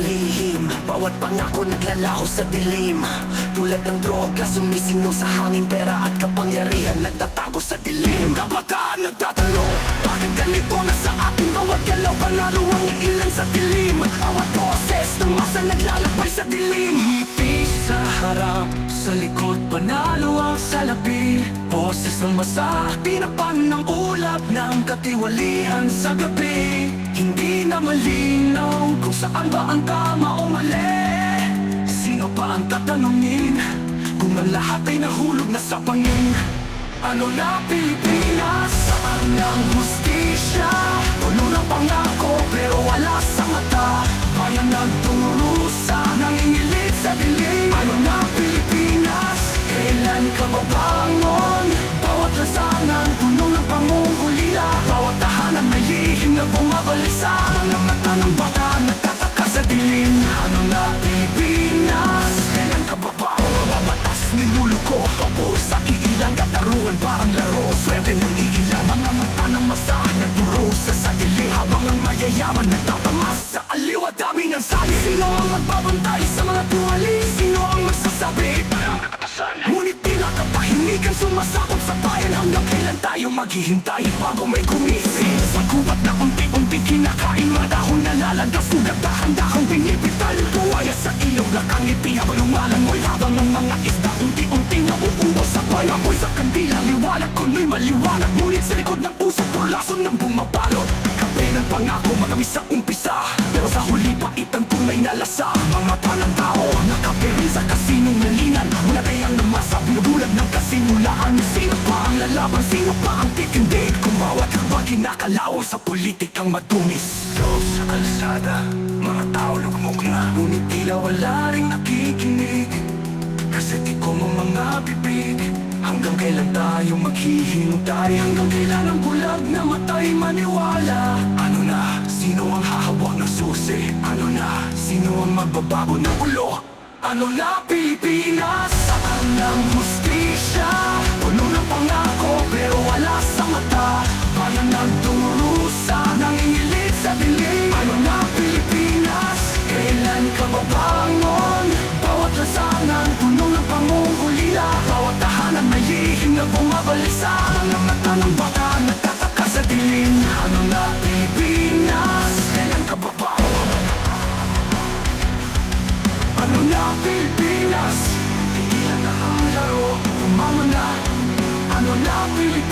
sa talihim Bawat pangako naglalaho sa dilim. Tulad ng droga sumisino sa hangin Pera at kapangyarihan nagtatago sa dilim. Kabataan nagtatalo Bakit ganito na sa atin? Bawat galaw panalo ang ilan sa dilim. Bawat boses ng masa naglalakbay sa dilim. Ngiti sa harap sa likod panalo ang salapi. Boses ng masa Tinapan ng ulap ng katiwalian sa gabi. Hindi na kung saan ba ang tama o mali Sino pa ang tatanungin Kung ang lahat ay nahulog na sa pangin Ano na Pilipinas? Saan ang hustisya? Puno ng pangako pero wala sa mata Bayan nagturusa, nangingilit sa dilim Ano na Pilipinas? Kailan ka mabangon? Bawat lasangan, puno ng pangungulila Bawat tahanan may lihim na bumabalisa Mga mata ng bata niluluko Pabos sa iilang katarungan parang laro. Swerte ng iilang Mga mata ng masa Nagdurusa sa dilim Habang ang mayayaman nagtatamas Sa aliw at dami ng sali Sino ang magbabantay sa mga tuwali? Sino ang magsasabi? Parang nakatasan Ngunit tila kapahimikan sumasakot sa bayan. Hanggang kailan tayo maghihintay bago may gumising? Sa na unti-unti kinakain Madahon na lalagas Sugat na handa kang binibital Buwaya sa ilong lakang ngiti Habang lumalangoy Habang ang mga isda unti-unti nauubos sa bayan Amoy sa kandila Liwanag kuno'y maliwanag Ngunit sa likod ng puso Pulason ng bumabalot. Kape ng pangako Matamis sa umpisa Pero sa huli pa itang tunay na lasa. Mga tanang tao Nakapiri sa kasinong nalinan. Wala kayang namasa Binubulag ng kasimulaan Sino pa ang lalaban Sino pa ang ba kinakalao Sa politikang matumis Loob sa kalsada Mga tao lugmok na Ngunit tila wala rin nakikinig kasi di ko mo mga bibig Hanggang kailan tayo maghihintay Hanggang kailan ang bulag na matay maniwala Ano na, sino ang hahawak ng susi? Ano na, sino ang magbabago ng ulo? Ano na Pilipinas? Saan ang hustisya? Ano na Pilipinas? Kailan ka mabangon? Bawat lasangan, puno ng pangungulila Bawat tahanan may lihim na bumabalisa Mga mata ng bata nagtataka sa dilim Ano na Pilipinas? Kailan ka ba ba? Ano na Pilipinas? Tigilan na ang laro, umama na Ano na Pilipinas?